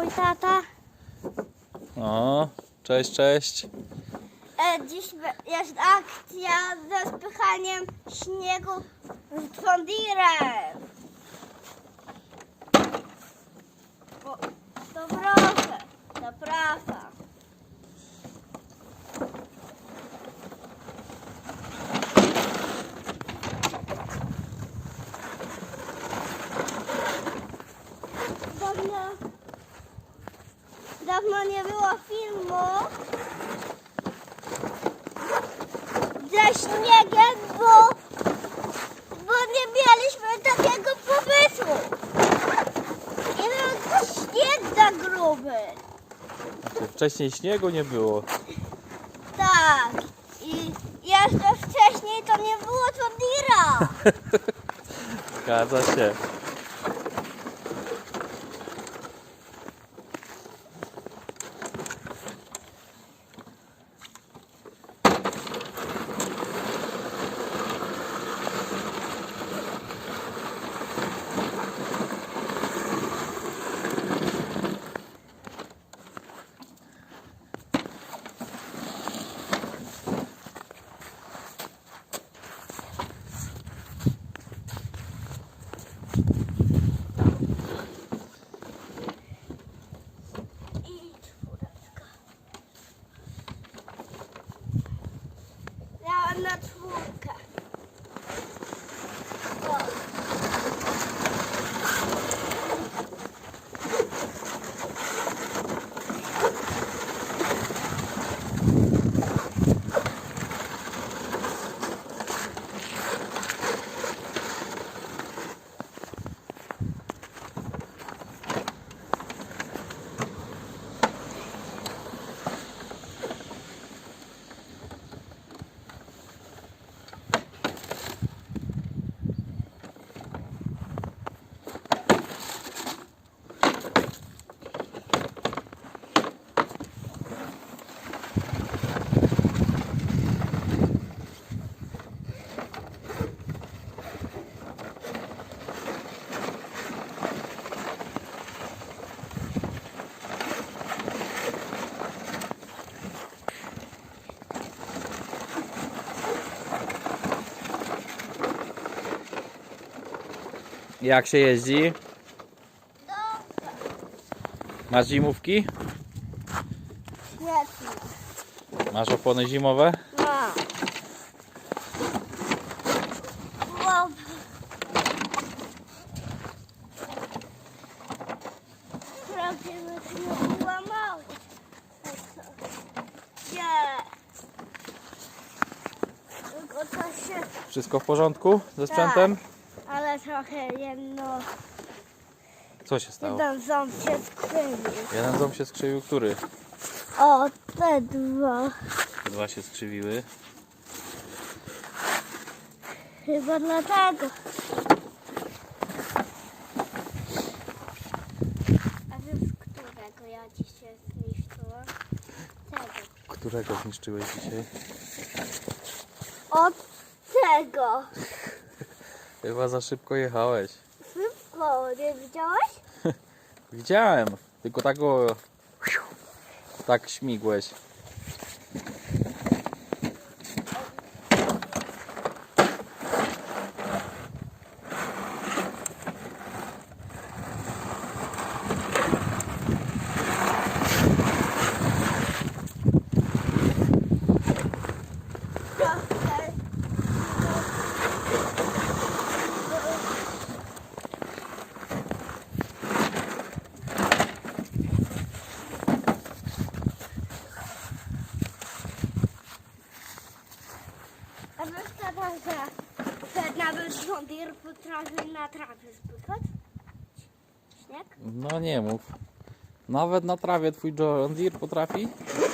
mój tata. O, cześć, cześć. E, dziś jest akcja ze spychaniem śniegu z Fondirem. To proszę, zapraszam. Dawno, dawno nie było filmu ze śniegiem, bo, bo nie mieliśmy takiego pomysłu. I był śnieg za gruby. Znaczy, Wcześniej śniegu nie było. Tak. I jeszcze wcześniej to nie było Tondira. Zgadza się. Jak się jeździ? Masz zimówki? Świetnie. Masz opony zimowe? Mam. Nie. Nie. Wszystko w porządku ze sprzętem? Ale trochę jedno... Co się stało? Jeden ząb się skrzywił. Jeden ząb się skrzywił, który? O, te dwa. Dwa się skrzywiły. Chyba dlatego. A wiesz, którego ja dzisiaj zniszczyłam? Tego. Którego zniszczyłeś dzisiaj? Od tego. Chyba za szybko jechałeś. Szybko, nie widziałeś? Widziałem, tylko tak go... Tak śmigłeś. Trochę. A tam, że, nawet żondir potrafi na trawie zbywać? Śnieg? No nie mów. Nawet na trawie twój John Deere potrafi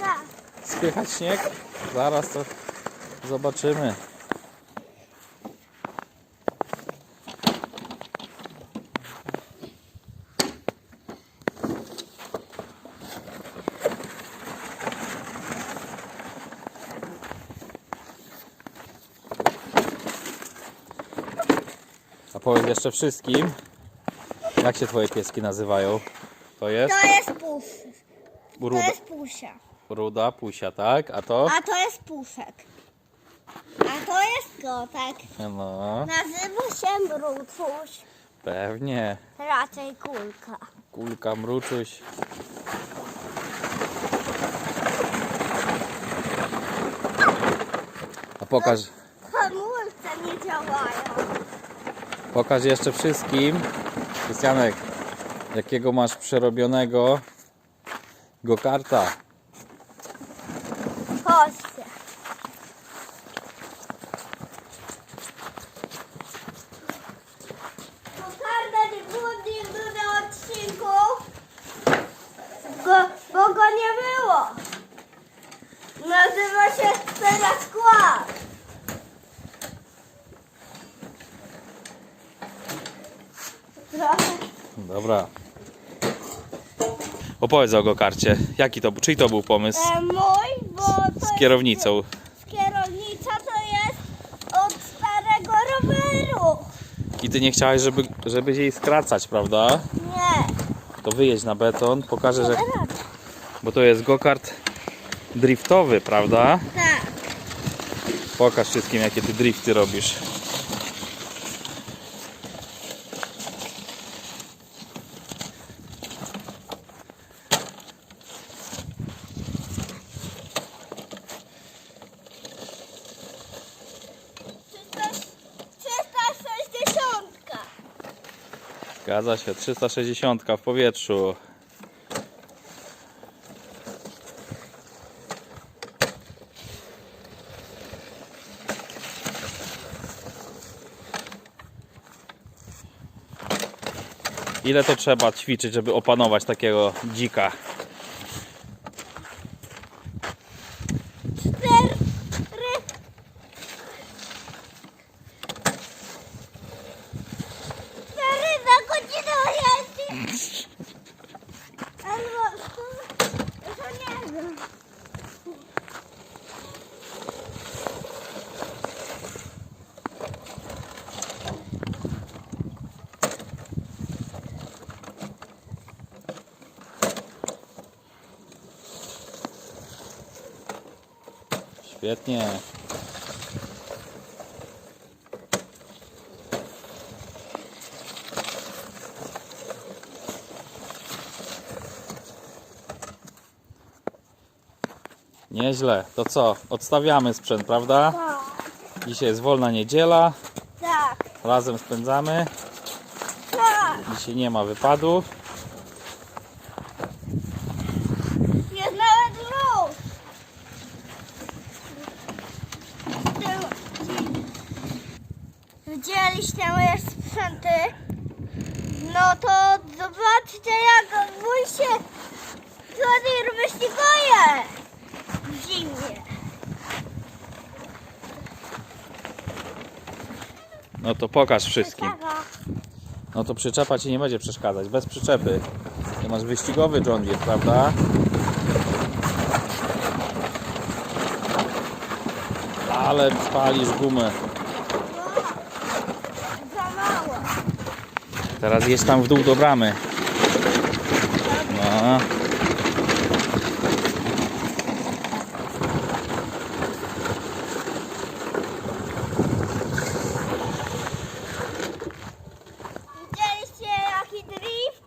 Tak. spychać śnieg? Zaraz to zobaczymy. A powiedz jeszcze wszystkim, jak się twoje pieski nazywają? To jest To jest pusz. To ruda, jest pusia. ruda pusia, tak? A to? A to jest puszek. A to jest kotek. No, Nazywa się mruczuś. pewnie. Raczej kulka. Kulka, mruczuś. A pokaż, Hamulce nie działają. Pokaż jeszcze wszystkim, Krystianek, jakiego masz przerobionego. Chodźcie. Kokarda nie było nigdy na odcinku, go, bo go nie było. Nazywa się teraz skład. Trochę. Dobra. Opowiedz o go-karcie. Jaki to, czyj to był pomysł? E, mój, bo to Z kierownicą. Jest, kierownica to jest od starego roweru. I ty nie chciałeś, żeby, żeby jej skracać, prawda? Nie. To wyjedź na beton, pokażę, że... Bo to jest go-kart driftowy, prawda? Tak. Pokaż wszystkim, jakie ty drifty robisz. Zgadza się, 360 w powietrzu. Ile to trzeba ćwiczyć, żeby opanować takiego dzika? Cztery. Cztery na godzinę jeździ. Albo to, to nie wiem. Świetnie. Nieźle. To co? Odstawiamy sprzęt, prawda? Tak. Dzisiaj jest wolna niedziela. Tak. Razem spędzamy. Tak. Dzisiaj nie ma wypadów. Jest nawet lód. Widzieliście moje sprzęty? No to zobaczcie jak mój się Jodір wyściguje w zimie. No to pokaż wszystkim. No to przyczepa ci nie będzie przeszkadzać. Bez przyczepy. Ty masz wyścigowy John Deere, prawda? Ale spalisz gumę. Za mało. Teraz jedź tam w dół do bramy. No. Widzieliście jaki drift?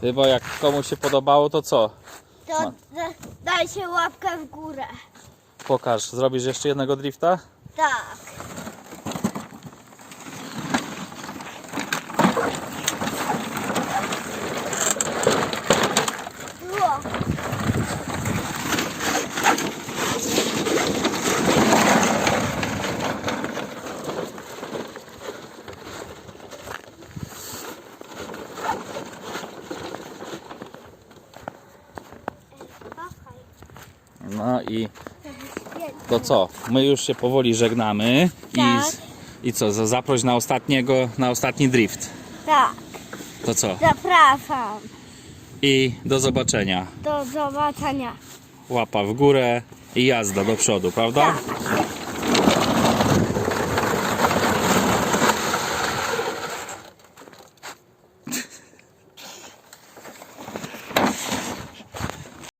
Chyba jak komuś się podobało, to co? To No. da- dajcie łapkę w górę. Pokaż, zrobisz jeszcze jednego drifta? Tak. Było. No i to co? My już się powoli żegnamy. Tak. I, i co? za- Zaproś na ostatniego, na ostatni drift. Tak, To co? zapraszam. I do zobaczenia. Do zobaczenia. Łapa w górę i jazda do przodu, prawda? Tak.